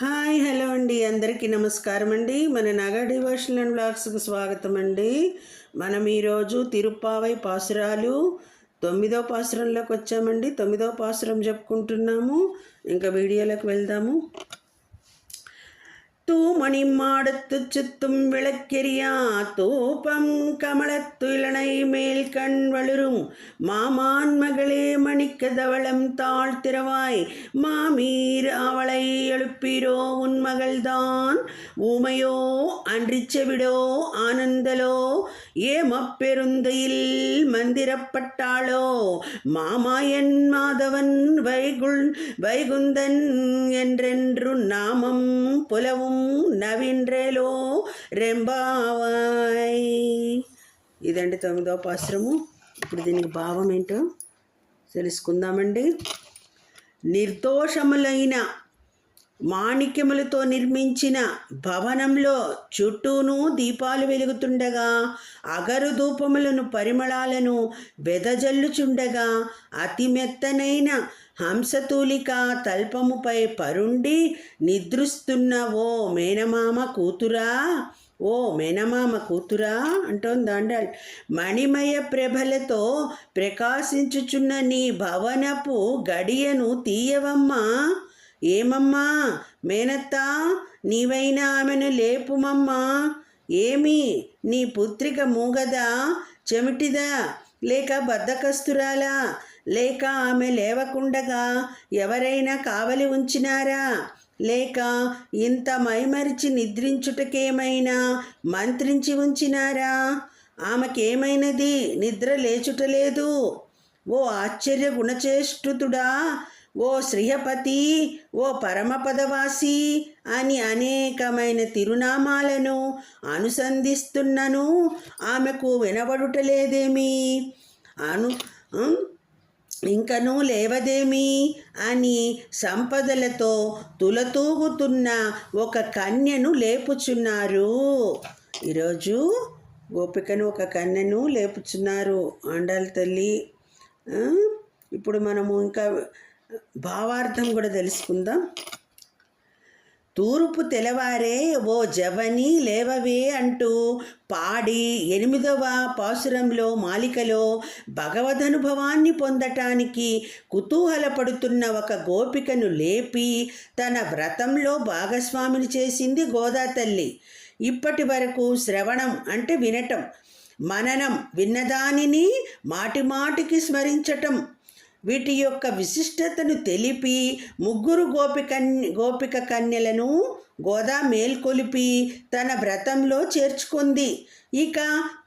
Hi hello అండి. అందరికీ నమస్కారం అండి. మన నగ డివోషన్ అండ్ బ్లాగ్స్కి స్వాగతం అండి. మనం ఈరోజు తిరుప్పావై పాసురాలు తొమ్మిదో పాసురంలోకి వచ్చామండి. తొమ్మిదో పాసురం చెప్పుకుంటున్నాము ఇంకా వీడియోలోకి వెళ్దాము. தூமணி மாடத்து சுத்தும் விளக்கெரியா தூபம் கமலத்து மேல் கண் வளரும். மாமான் மகளே மணிக்க தவளம் தாழ்த்திரவாய் மாமீர் அவளை எழுப்பீரோ உன் மகள்தான். ஊமையோ அன்றிச் செவிடோ ஆனந்தலோ ஏமப்பெருந்தையில் மந்திரப்பட்டாளோ. மாமாயன் மாதவன் வைகுள் வைகுந்தன் என்றென்று நாமம் புலவும் నవీంద్రేలో రెంబావాయ్. ఇదండి తొమ్మిదో పాశ్రము. ఇప్పుడు దీనికి భావం ఏంటో తెలుసుకుందామండి. నిర్దోషములైన మాణిక్యములతో నిర్మించిన భవనంలో చుట్టూను దీపాలు వెలుగుతుండగా అగరు ధూపములను పరిమళాలను వెదజల్లుచుండగా అతి మెత్తనైన హంసతూలిక తల్పముపై పరుండి నిద్రిస్తున్న ఓ మేనమామ కూతురా ఓ మేనమామ కూతురా అంటోంది అండాల్ మణిమయ ప్రభలతో ప్రకాశించుచున్న నీ భవనపు గడియను తీయవమ్మా. ఏమమ్మా? మేనత్తా నీవైనా ఆమెను లేపుమమ్మా. ఏమి? నీ పుత్రిక మూగదా? చెమిటిదా? లేక బద్దకస్తురాలా? లేక ఆమె లేవకుండగా ఎవరైనా కావలి ఉంచినారా? లేక ఇంత మైమరిచి నిద్రించుటకేమైనా మంత్రించి ఉంచినారా? ఆమెకేమైనది? నిద్ర లేచుటలేదు. ఓ ఆశ్చర్య గుణచేష్టుతుడా ఓ శ్రీహపతి ఓ పరమపదవాసి అని అనేకమైన తిరునామాలను అనుసంధిస్తున్నను. ఆమెకు వినబడుటలేదేమి? అను ఇంకనూ లేవదేమి? అని సంపదలతో తులతూగుతున్న ఒక కన్యను లేపుచున్నారు. ఈరోజు గోపికను ఒక కన్యను లేపుచున్నారు. ఆండాల తల్లి ఇప్పుడు మనము ఇంకా భావార్థం కూడా తెలుసుకుందాం. తూర్పు తెలవారే ఓ జవని లేవవే అంటూ పాడి ఎనిమిదవ పాసురంలో మాలికలో భగవదనుభవాన్ని పొందటానికి కుతూహలపడుతున్న ఒక గోపికను లేపి తన వ్రతంలో భాగస్వామిని చేసింది గోదా తల్లి ఇప్పటి వరకు శ్రవణం అంటే వినటం మననం విన్నదానిని మాటిమాటికి స్మరించటం వీటి యొక్క విశిష్టతను తెలిపి ముగ్గురు గోపికన్ గోపిక కన్యలను గోదా మేల్కొలిపి తన వ్రతంలో చేర్చుకుంది. ఇక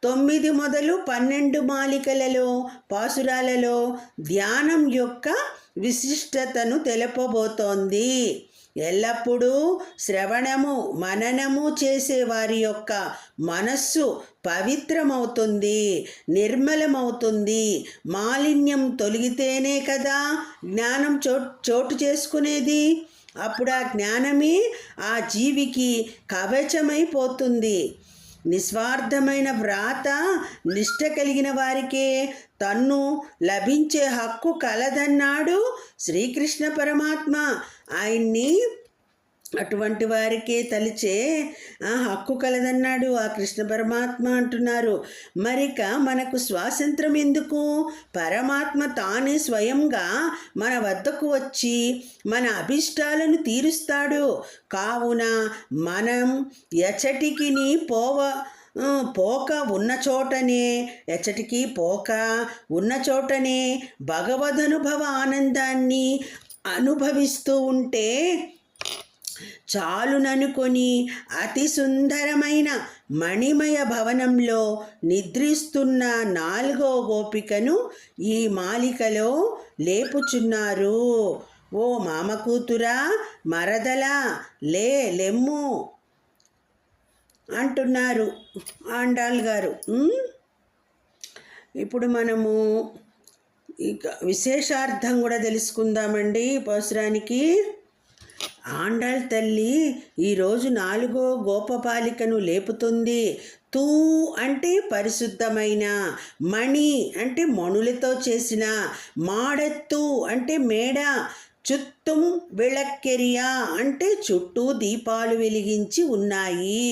తొమ్మిది మొదలు పన్నెండు మాలికలలో పాసురాలలో ధ్యానం యొక్క విశిష్టతను తెలపబోతోంది. ఎల్లప్పుడూ శ్రవణము మననము చేసే వారి యొక్క మనస్సు పవిత్రమవుతుంది నిర్మలమవుతుంది. మాలిన్యం తొలగితేనే కదా జ్ఞానం చో చోటు చేసుకునేది? అప్పుడు ఆ జ్ఞానమే ఆ జీవికి కవచమైపోతుంది. నిస్వార్థమైన వ్రాత నిష్ట కలిగిన వారికే తన్ను లభించే హక్కు కలదన్నాడు శ్రీకృష్ణ పరమాత్మ. ఆయన్ని అటువంటి వారికే తలిచే ఆ హక్కు కలదన్నాడు ఆ కృష్ణ పరమాత్మ అంటున్నారు. మరిక మనకు స్వాతంత్రం ఎందుకు? పరమాత్మ తానే స్వయంగా మన వద్దకు వచ్చి మన అభిష్టాలను తీరుస్తాడు. కావున మనం ఎచటికి పోవ పోక ఉన్న చోటనే ఎచ్చటికి పోక ఉన్న చోటనే భగవదనుభవ ఆనందాన్ని అనుభవిస్తూ ఉంటే చాలుననుకొని అతి సుందరమైన మణిమయ భవనంలో నిద్రిస్తున్న నాలుగో గోపికను ఈ మాలికలో లేపుచున్నారు. ఓ మామ కూతురా మరదలా లే లెమ్ము అంటున్నారు ఆండాల్ గారు. ఇప్పుడు మనము ఇక విశేషార్థం కూడా తెలుసుకుందామండి. పరశురానికి ఆండాళ్ తల్లి ఈరోజు నాలుగో గోపపాలికను లేపుతుంది. తూ అంటే పరిశుద్ధమైన మణి అంటే మణులతో చేసిన మాడెత్తు అంటే మేడ చుత్తుం విళక్కెరియా అంటే చుట్టూ దీపాలు వెలిగించి ఉన్నాయి.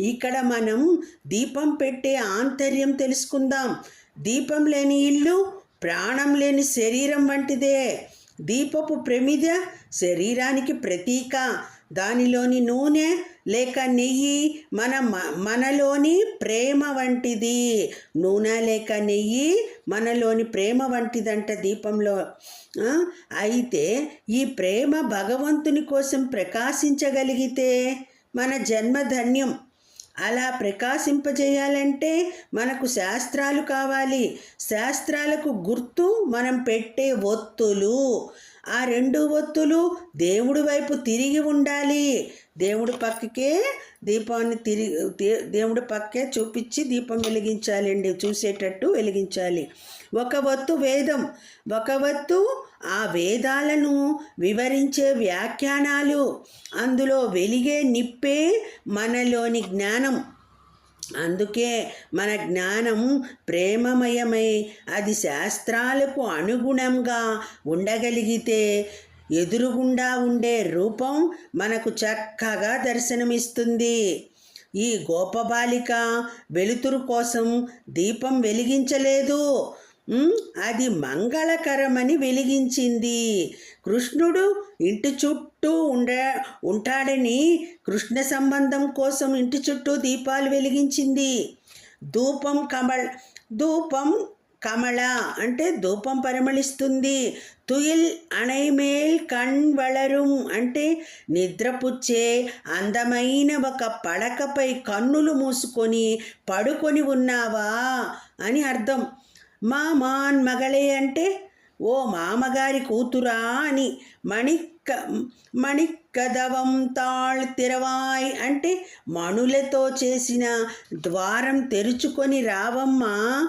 ఇక్కడ మనం దీపం పెట్టే ఆంతర్యం తెలుసుకుందాం. దీపం లేని ఇల్లు ప్రాణం లేని శరీరం వంటిదే. దీపపు ప్రమిద శరీరానికి ప్రతీక. దానిలోని నూనె లేక నెయ్యి మన మ- మనలోని ప్రేమ వంటిది. నూనె లేక నెయ్యి మనలోని ప్రేమ వంటిదంట దీపంలో. అయితే ఈ ప్రేమ భగవంతుని కోసం ప్రకాశించగలిగితే మన జన్మ ధన్యం. అలా ప్రకాశింపజేయాలంటే మనకు శాస్త్రాలు కావాలి. శాస్త్రాలకు గుర్తు మనం పెట్టే ఒత్తులు. ఆ రెండు ఒత్తులు దేవుడి వైపు తిరిగి ఉండాలి. దేవుడి పక్కకే దీపాన్ని తిరిగి దేవుడి పక్కే చూపించి దీపం వెలిగించాలండి. చూసేటట్టు వెలిగించాలి. ఒక వత్తు వేదం. ఒక వత్తు ఆ వేదాలను వివరించే వ్యాఖ్యానాలు. అందులో వెలిగే నిప్పే మనలోని జ్ఞానం. అందుకే మన జ్ఞానం ప్రేమమయమై అది శాస్త్రాలకు అనుగుణంగా ఉండగలిగితే ఎదురుగుండా ఉండే రూపం మనకు చక్కగా దర్శనమిస్తుంది. ఈ గోపబాలిక వెలుతురు కోసం దీపం వెలిగించలేదు. అది మంగళకరమని వెలిగించింది. కృష్ణుడు ఇంటి చుట్టూ ఉండ ఉంటాడని కృష్ణ సంబంధం కోసం ఇంటి చుట్టూ దీపాలు వెలిగించింది. ధూపం కమల్ ధూపం కమళ అంటే ధూపం పరిమళిస్తుంది. తుయిల్ అణైమేల్ కణ్ వళరుం అంటే నిద్రపుచ్చే అందమైన ఒక పడకపై కన్నులు మూసుకొని పడుకొని ఉన్నావా అని అర్థం. మా మాన్ మగళే అంటే ఓ మామగారి కూతురా అని మణిక్క మణిక్కదవం తాళ్ తిరవాయ్ అంటే మణులతో చేసిన ద్వారం తెరుచుకొని రావమ్మా.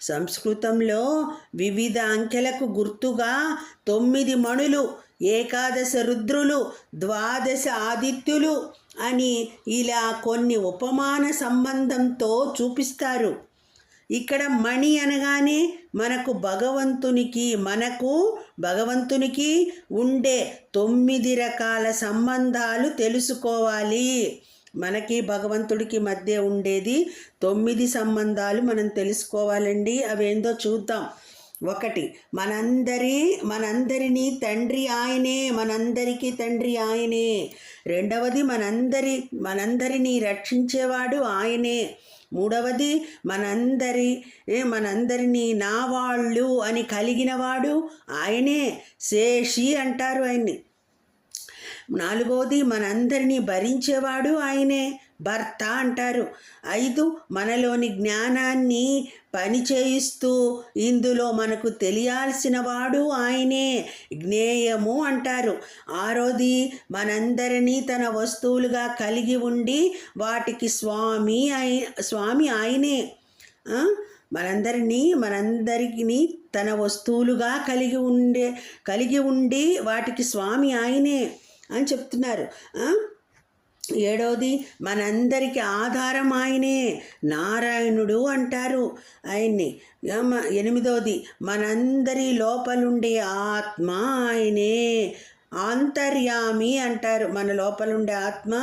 సంస్కృతంలో వివిధ అంకెలకు గుర్తుగా తొమ్మిది మణులు ఏకాదశ రుద్రులు ద్వాదశ ఆదిత్యులు అని ఇలా కొన్ని ఉపమాన సంబంధంతో చూపిస్తారు. ఇక్కడ మణి అనగానే మనకు భగవంతునికి మనకు భగవంతునికి ఉండే తొమ్మిది రకాల సంబంధాలు తెలుసుకోవాలి. మనకి భగవంతుడికి మధ్య ఉండేది తొమ్మిది సంబంధాలు మనం తెలుసుకోవాలండి. అవేందో చూద్దాం. ఒకటి మనందరి మనందరినీ తండ్రి ఆయనే మనందరికీ తండ్రి ఆయనే. రెండవది మనందరి మనందరినీ రక్షించేవాడు ఆయనే. మూడవది మనందరి ఏ, మనందరినీ నా వాళ్ళు అని కలిగినవాడు ఆయనే శేషి అంటారు ఆయన్ని. నాలుగవది మనందరినీ భరించేవాడు ఆయనే. భర్త అంటారు. ఐదు మనలోని జ్ఞానాన్ని పని చేయిస్తూ ఇందులో మనకు తెలియాల్సిన వాడు ఆయనే జ్ఞేయము అంటారు. ఆరోది మనందరినీ తన వస్తువులుగా కలిగి ఉండి వాటికి స్వామి అయి స్వామి ఆయనే. మనందరినీ మనందరినీ తన వస్తువులుగా కలిగి ఉండే కలిగి ఉండి వాటికి స్వామి ఆయనే అని చెప్తున్నారు. ఏడవది మనందరికి ఆధారం ఆయనే. నారాయణుడు అంటారు ఆయన్ని. ఎనిమిదోది ఎనిమిదవది మనందరి లోపలుండే ఆత్మ ఆయనే. అంతర్యామి అంటారు. మన లోపలుండే ఆత్మ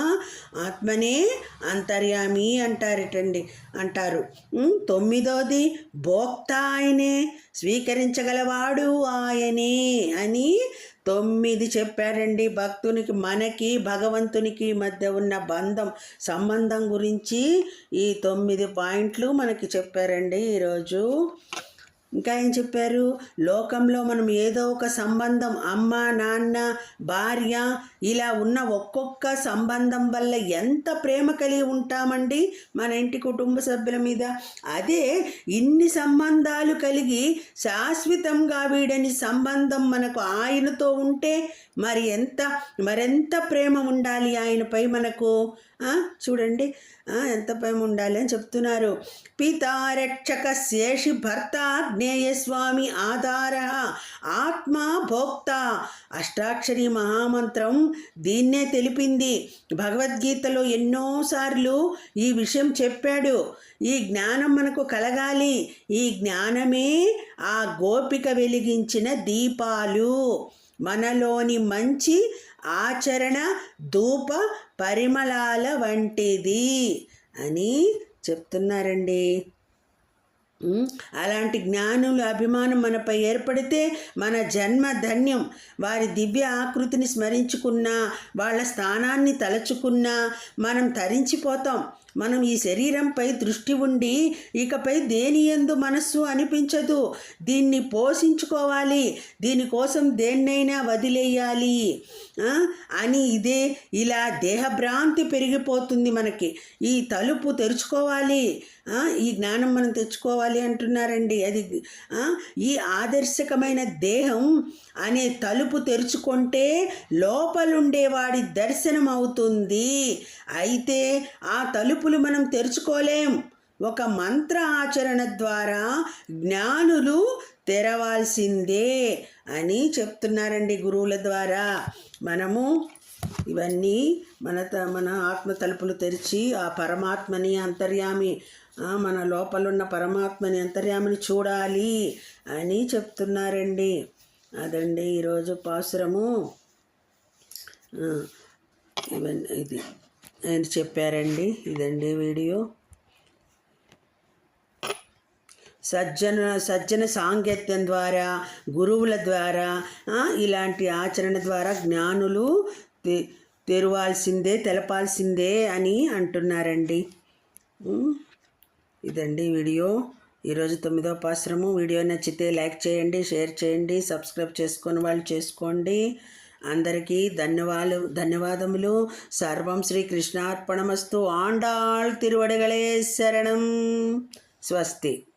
ఆత్మనే అంతర్యామి అంటారటండి అంటారు. తొమ్మిదోది భోక్త ఆయనే. స్వీకరించగలవాడు ఆయనే అని తొమ్మిది చెప్పారండి. భక్తునికి మనకి భగవంతునికి మధ్య ఉన్న బంధం సంబంధం గురించి ఈ తొమ్మిది పాయింట్లు మనకి చెప్పారండి ఈరోజు. ఇంకా ఏం చెప్పారు? లోకంలో మనం ఏదో ఒక సంబంధం అమ్మ నాన్న భార్య ఇలా ఉన్న ఒక్కొక్క సంబంధం వల్ల ఎంత ప్రేమ కలిగి ఉంటామండి మన ఇంటి కుటుంబ సభ్యుల మీద? అదే ఇన్ని సంబంధాలు కలిగి శాశ్వతంగా వీడని సంబంధం మనకు ఆయనతో ఉంటే మరి ఎంత మరెంత ప్రేమ ఉండాలి ఆయనపై మనకు? చూడండి. ఎంత భయం ఉండాలి అని చెప్తున్నారు. పితారక్షక శేషి భర్త జ్ఞేయ స్వామి ఆధార ఆత్మ భోక్త. అష్టాక్షరి మహామంత్రం దీన్నే తెలిపింది. భగవద్గీతలో ఎన్నోసార్లు ఈ విషయం చెప్పాడు. ఈ జ్ఞానం మనకు కలగాలి. ఈ జ్ఞానమే ఆ గోపిక వెలిగించిన దీపాలు. మనలోని మంచి ఆచరణ ధూప పరిమళాల వంటిది అని చెప్తున్నారండి. అలాంటి జ్ఞానుల అభిమానం మనపై ఏర్పడితే మన జన్మ ధన్యం. వారి దివ్య ఆకృతిని స్మరించుకున్నా వాళ్ళ స్థానాన్ని తలచుకున్నా మనం తరించిపోతాం. మనం ఈ శరీరంపై దృష్టి ఉండి ఇకపై దేని ఎందు మనస్సు అనిపించదు. దీన్ని పోషించుకోవాలి. దీనికోసం దేన్నైనా వదిలేయాలి. అని ఇదే ఇలా దేహభ్రాంతి పెరిగిపోతుంది మనకి. ఈ తలుపు తెరుచుకోవాలి. ఈ జ్ఞానం మనం తెచ్చుకోవాలి అంటున్నారండి. అది ఈ ఆదర్శకమైన దేహం అనే తలుపు తెరుచుకుంటే లోపలుండేవాడి దర్శనం అవుతుంది అయితే ఆ తలుపు తలుపులు మనం తెరుచుకోలేం. ఒక మంత్ర ఆచరణ ద్వారా జ్ఞానులు తెరవాల్సిందే అని చెప్తున్నారండి గురువుల ద్వారా. మనము ఇవన్నీ మన త- మన ఆత్మ తలుపులు తెరిచి ఆ పరమాత్మని అంతర్యామి మన లోపలున్న పరమాత్మని అంతర్యామిని చూడాలి అని చెప్తున్నారండి. అదండి ఈరోజు పాసురము. ఇవన్నీ ఇది. అని చెప్పారండి. ఇదండి వీడియో. సజ్జన సజ్జన సాంగత్యం ద్వారా గురువుల ద్వారా ఇలాంటి ఆచరణ ద్వారా జ్ఞానులు తె- తెరవాల్సిందే తెలపాల్సిందే అని అంటున్నారండి. ఇదండి వీడియో. ఈరోజు తొమ్మిదో పాశ్రము. వీడియో నచ్చితే లైక్ చేయండి షేర్ చేయండి సబ్స్క్రైబ్ చేసుకొని వాళ్ళు చేసుకోండి. అందరికీ ధన్యవాదాలు ధన్యవాదములు. సర్వం శ్రీ కృష్ణార్పణమస్తు ఆండాళ్ తిరువడగలే శరణం. స్వస్తి.